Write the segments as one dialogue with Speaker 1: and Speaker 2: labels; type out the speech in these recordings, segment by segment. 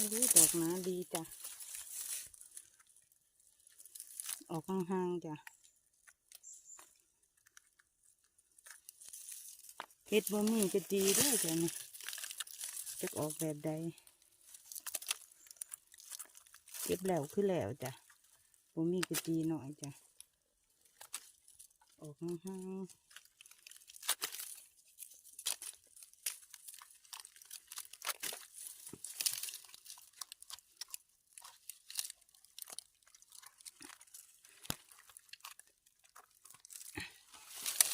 Speaker 1: นี่ดอกนะดีจ้ะ ออกห่างๆจ้ะเฮ็ดบ่มีจะดีด้วยจ้ะนี่จะออกแบบใดเก็บแล้วคือแล้วจ้ะบ่มีก็ดีหน่อยจ้ะ ออกห่างๆ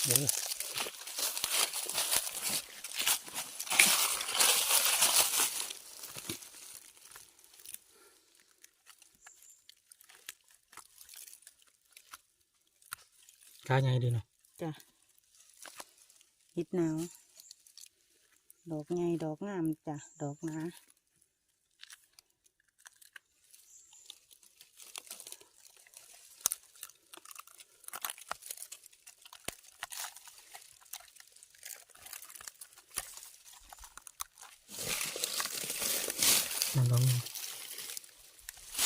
Speaker 2: เดี๋ยวกาใหญ่ดีเนาะ
Speaker 1: จ้ ปาดอกไงดอกงามจ้ะดอกหนา
Speaker 2: นั่น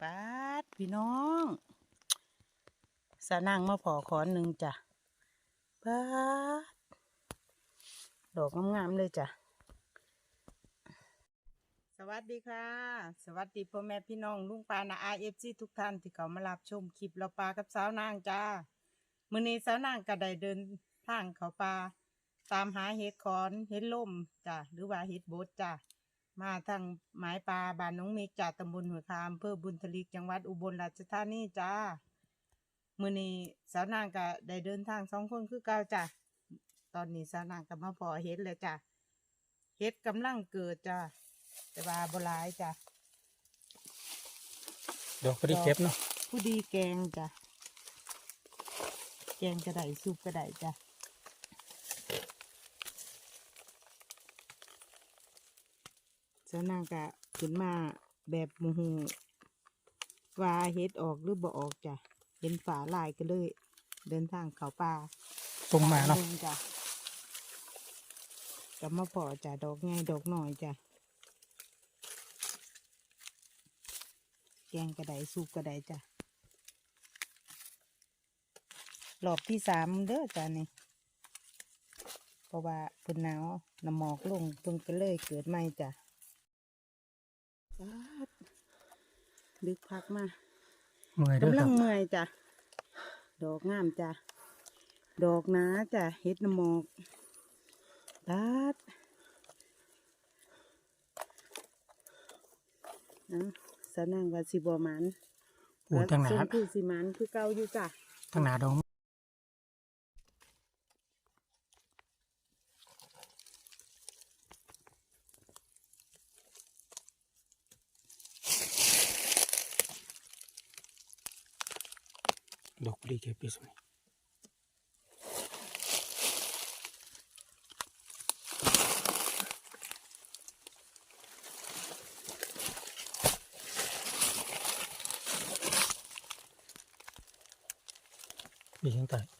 Speaker 1: ปัดพี่น้องสะนั่งมาพอขอนหนึ่งจ้ะปัดดอกงามๆเลยจ้ะ วัสดีค่ะ สวัสดีพ่อแม่พี่น้องลุงปานาอเอฟซีทุกท่านที่เขามารับชมคลิปเราปลากับสาวนางจ้ามือนี้สาวนางก็ได้เดินทางเขาป่าตามหาเห็ดขอนเห็ดล่มจ้ะหรือว่าเห็ดบดจ้ะมาทางหมายปลาบ้านน้องเมกจ้าตำบลหัวคามอำเภอบุญทลิกจังหวัดอุบลราชธานีจ้ามือนี้สาวนางก็ได้เดินทางสองคนคือเก่าจ้ะตอนนี้สาวนางก็มาพอเห็ดเลยจ้ะเห็ดกำลังเกิดจ้ะ แต่ว่าบ่หลายจ้ะ
Speaker 2: ดอกพอดีเก็บเนาะ
Speaker 1: ผู้ดีแกงจ้ะแกงกระไดซุปกระไดจ้ะเจ้านางกะขึ้นมาแบบโมโหว่าเฮ็ดออกหรือบ่ออกจ้ะเห็นฝาลายก็เลย เดินทางเขาป่า
Speaker 2: ตรงมาเนาะ
Speaker 1: หงจ้ะกลับมาพอจ้ะดอกไงดอกหน่อยจ้ะ แกงกระไดซุปกระไดจ้ะรอบที่สามเด้อจ้ะนี่เพราะว่าเพิ่นหนาวน้ำหมอกลงเพิ่นก็เลยเกิดใหม่จ้ะป๊าดลึกพักมา
Speaker 2: เมื่อยเด้อกำค
Speaker 1: ลั
Speaker 2: รับ
Speaker 1: งเมื่อยจ้ะดอกงามจ้ะดอกหนาจ้ะเฮ็ดน้ำหมอกตัดนะ สนั่งว่าสิบหมัน
Speaker 2: โอ้ทั้งหนา
Speaker 1: ส่วนคือสิหมันคือเก่าอยู่จ้ะ
Speaker 2: ทั้งหนาดองดอกพอดีเก็บปีสมั ยมีเ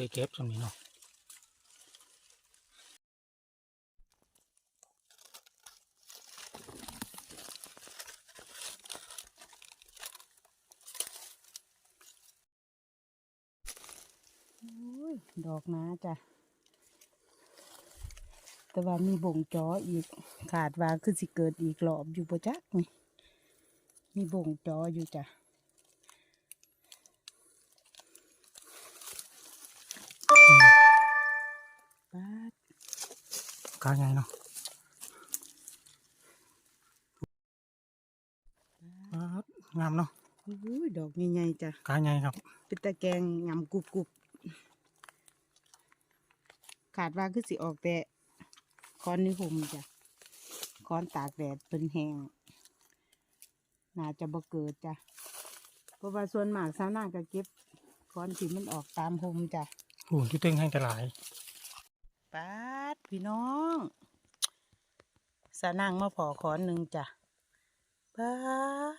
Speaker 2: ได้เก็บสมัยเนาะ
Speaker 1: โอ้ยดอกนาจ้ะ แต่ว่ามีบ่งจออีกขาดว่าคือสิเกิดอีกรอบอยู่ประจักนี่ มีบ่งจออยู่จ้ะ
Speaker 2: กาไงเนาะงามเนาะ
Speaker 1: ดอกใหญ่ๆจ้ะ
Speaker 2: กาไงครับ
Speaker 1: เป็นตะแกงงามกรุบกรุบขาดว่าคือสิออกแต่คอนนิคมจ้ะคอนตากแดดเป็นแหงน่าจะบ่เกิดจ้ะเพราะว่าส่วนหมากสาวนาก็เก็บคอนที่มันออกตามหมจ้ะ
Speaker 2: หูที่ตึงให้จะหลาย
Speaker 1: ปาดพี่น้องสาวนางมาพอคอนหนึ่งจ้ะปาด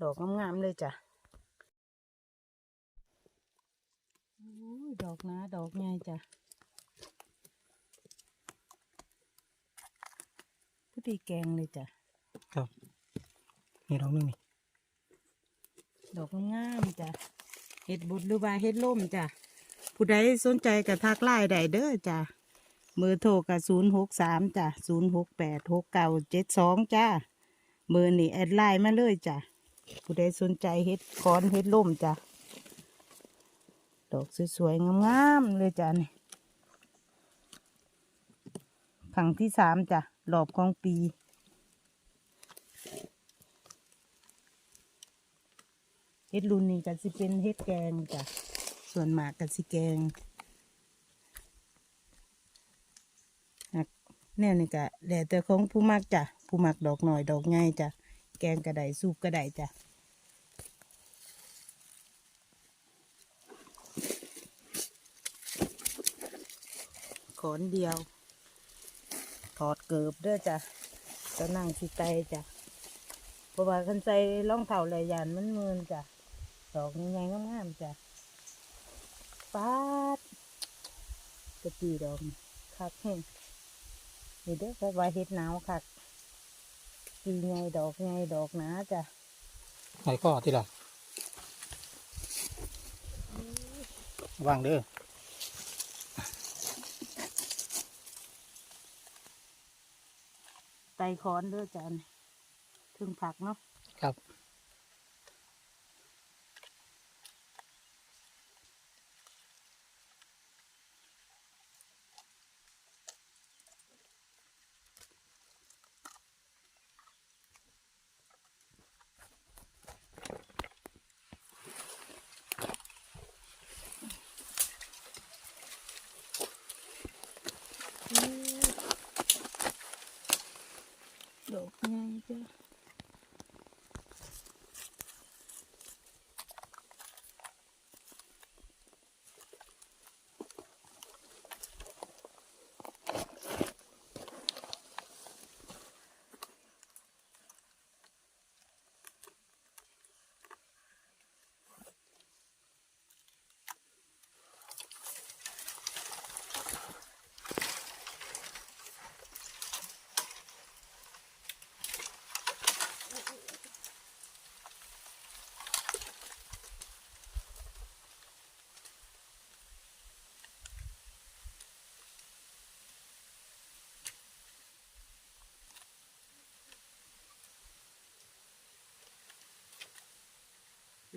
Speaker 1: ดอกงามๆเลยจ้ะโอ้ยดอกนะดอกใหญ่จ้ะพอดีแกงเลยจ้ะ
Speaker 2: ครับนี่ดอกหนึงนี่
Speaker 1: ดอกงามๆจ้ะเห็ดบดหรือว่าเห็ดล่มจ้ะผู้ใดสนใจกับทักไลน์ได้เด้อจ้ะเบอโทรกับศูนย์หกสามจ้ะศูนย์หกแปดหกเก้าเจ็ดสองจ้าเบอนี่แอดไลน์มาเลยจ้ะผู้ใดสนใจเห็ดคอนเห็ดล่มจ้ะดอกสวยๆงามๆเลยจ้ะนี่ผังที่สามจ้ะรอบของปี เฮ็ดรุ่นนี้ก็สิเป็นเฮ็ดแกงจ้ะส่วนมากก็สิแกงหักแนวนี้ก็แล้วแต่ของผู้มักจ้ะผู้มักดอกหน่อยดอกใหญ่จ้ะแกงกระไดสูบกระไดจ้ะขอนเดียว ถอดเกิบด้อจ้ะจะนั่งสิไตจ้ะเพราะว่าคันใส่องเท้าหลายยานมันมืนจ้ะ ดอกใหญ่ๆงามๆจ้ะปาดกระตีดอกนี่คักแห้งนี่เด้อไปว่าเฮ็ดหนาวคักปีใหญ่ดอกใหญ่ดอกหนาจ้ะ
Speaker 2: ไหนก็ที่ละวางเด้อ
Speaker 1: ไตคอนเด้อจ้ะนี่ถึงผักเนาะ
Speaker 2: ครับ
Speaker 1: ดอกใหญ่จ้ะ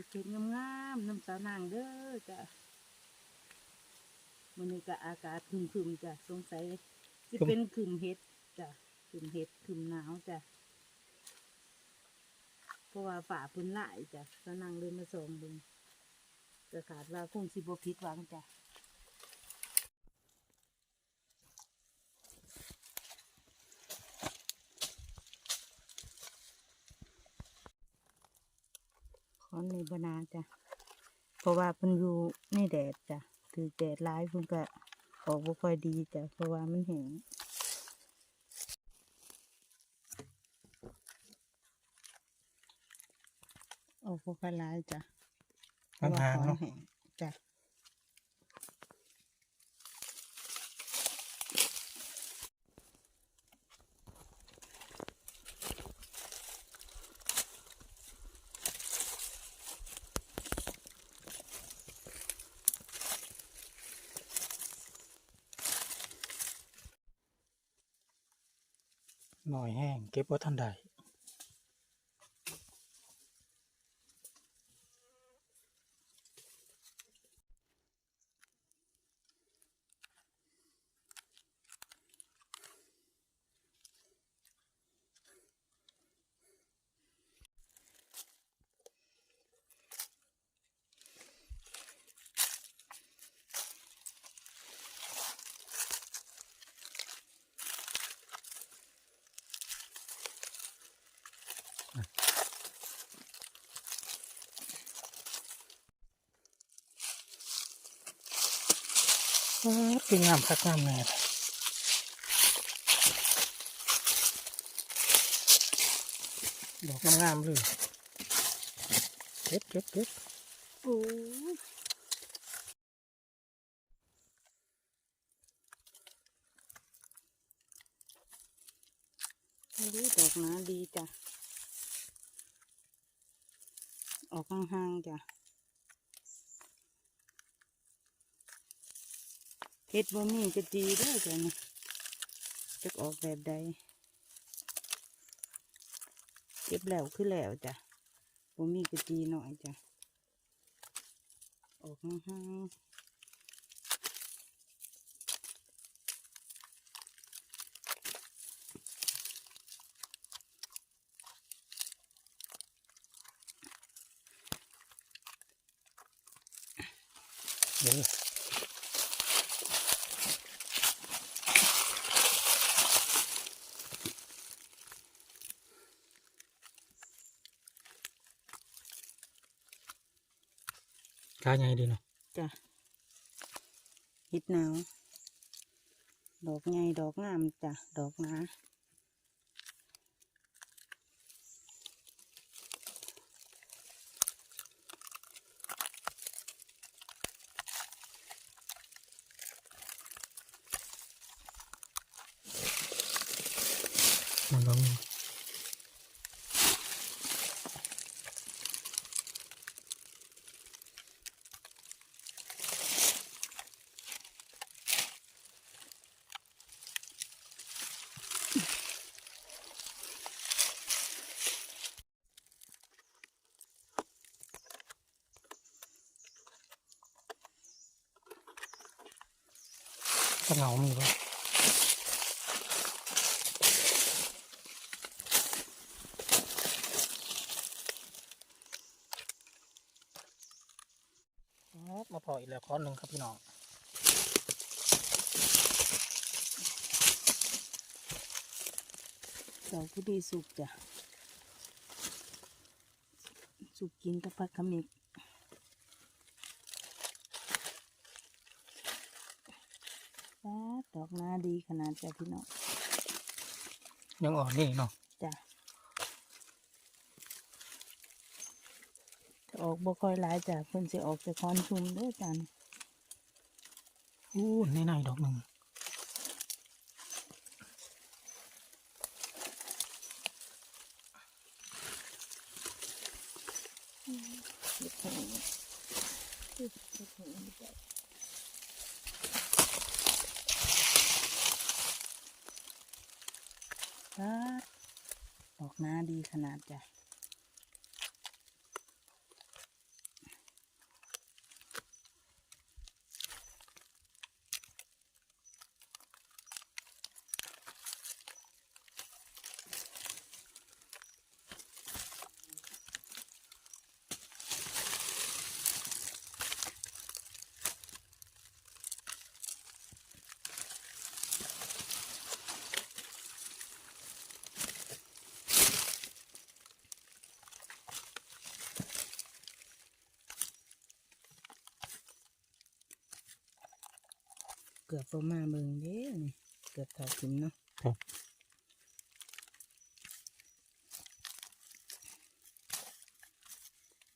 Speaker 1: เก็บงามๆน้ำสาวนางเด้อจ้ะมันนี้ก็อากาศคึมๆจ้ะสงสัยจะเป็นคึมเห็ดจ้ะคึมเห็ดคึมหนาวจ้ะเพราะว่าฝ่าพื้นหลายจ้ะสาวนางเลยมาส่งเบึงก็ขาดว่าคงสิบพิษหวังจ้ะ อนในบนาจ้ะเพราะว่าเพิ่นอยู่ในแดดจ้ะถือแดดร้ายเพิ่นก็ออกบ่ค่อยดีจ้ะเพราะว่ามันแห้งออกบ่ค่อยร้ายจ้ะเพราะว่า
Speaker 2: ห่าง
Speaker 1: ข
Speaker 2: ๆ
Speaker 1: อน
Speaker 2: เนาะ
Speaker 1: แห้งจ้ะ
Speaker 2: น่อยแห้งเก็บว่าท่านใด คืองามคักงามแน่เลยดอกงามๆเลยเก็บเก็บเก็บ
Speaker 1: โอ้ยไม่รู้ดอกหนาดีจ้ะ ออกห่างๆจ้ะ เฮ็ดบ่มีก็ดีด้อจ้ะนี่จะออกแบบใดเก็บแล้วคือแล้วจ้ะบ่มีก็ดีหน่อยจ้ะออกห่างๆ
Speaker 2: กาใหญ่ดีเนาะ
Speaker 1: จ้ะฮิตหนาว ดอกใหญ่ดอกงามจ้ะ ดอกหนา
Speaker 2: ก็เหงามีปะครับมาพออีกแล้วค้อนหนึ่งครับพี่น้อง
Speaker 1: ดอกผู้ดีสุกจ้ะ สุกกินกับผักขมิกป๊า ดดอกหน้าดีขนาดจ้ะพี่น้อง
Speaker 2: ยังอ่อนนี่เนาะ
Speaker 1: จ้ะถ้าออกบ่ค่อยหลายจ้ะเพิ่นสิออกจากคอนชุมเด้อจ้ะนี่
Speaker 2: อู้ในในๆดอกหนึ่ง
Speaker 1: เฮ็ดให้เฮ็ดให้จ้ะป๊า ดอกหน้าดีขนาดจ้ะ กือบประมาณเบิ่งเด้นี่เกือบเท่ากินเนาะ
Speaker 2: ครับ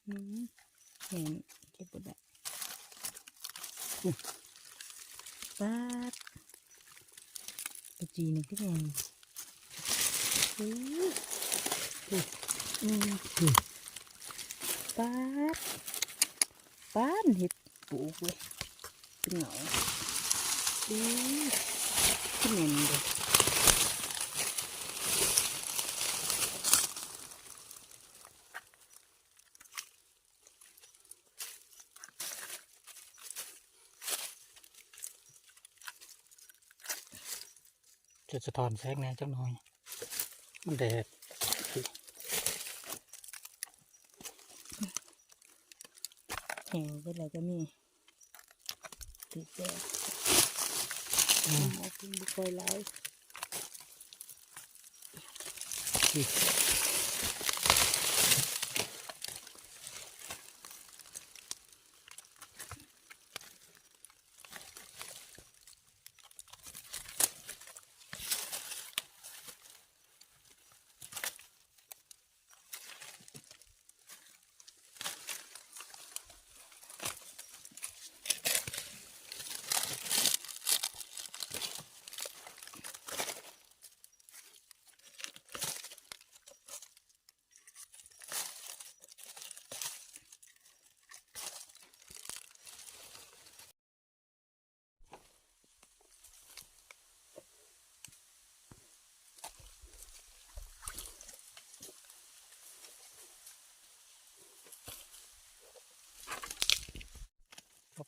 Speaker 1: อืมเห็นเก็บบ่ได้อุ๊ยป๊าดกระจีนี่ก็แม่นอู้อู้อืมป๊าดป๊าดเห็ดปลูกเลยเป็นเหงา อืมขึ้นเมนเลย
Speaker 2: จะสะท้อนแสงแน่จังหน่อย มันแดด
Speaker 1: แห้งไปแล้วก็มีติดแดด
Speaker 2: อืม
Speaker 1: เอา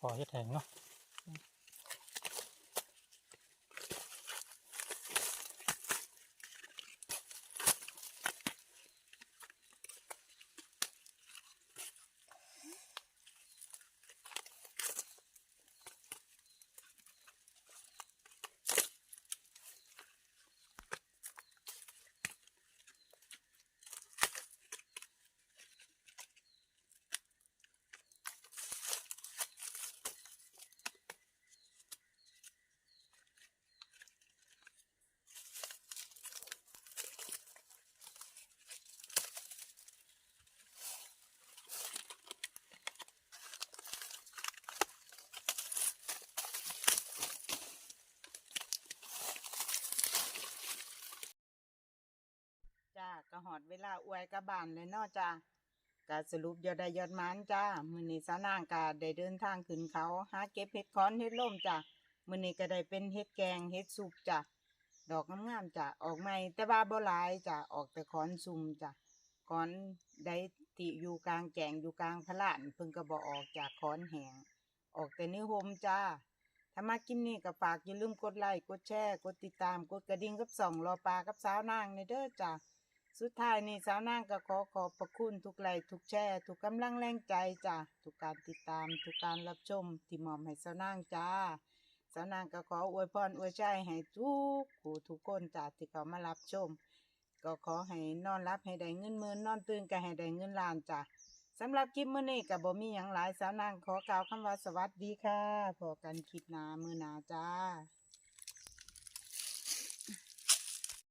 Speaker 2: พอเฮ็ดแหงเนาะ
Speaker 1: อดเวลาอวยกระบานเลยเนาะจ้าก็สรุปยอดได้ยอดมันจ้ามื้อนี้สานางก็ได้เดินทางขึ้นเขา หาเก็บเห็ดคอนเห็ดล่มจ้ามื้อนี้ก็ได้เป็นเห็ดแกงเห็ดสุกจ้าดอกงามๆจ้าออกใหม่แต่ว่าบ่หลายจ้าออกแต่คอนซุ่มจ้าคอนได้ที่อยู่กลางแจงอยู่กลางพลานเพิ่งก็บ่ออกจากคอนแหงออกแต่เนื้อหมจ้าถ้ามากินนี่ก็ฝากอย่าลืมกดไลค์กดแชร์ กดติดตามกดกระดิ่งกับส่องรอปลากับสาวนางในเด้อจ้า สุดท้ายนี่สาวนางก็ขอขอบพระคุณทุกไลค์ทุกแชร์ทุกกำลังแรงใจจ้ะทุกการติดตามทุกการรับชมที่มอมให้สาวนางจ้าสาวนางก็ขออวยพรอวยใจให้ทุกผู้ทุกคนจ้ะที่เขามารับชม ก็ขอให้นอนรับให้ได้เงินหมื่นนอนตื่นก็ให้ได้เงินล้านจ้ะสำหรับคลิปมื้อนี้ก็บ่มีหยังหลายสาวนางขอกล่าวคำว่าสวัสดีค่ะพบกันคลิปหน้ามื้อหน้าจ้า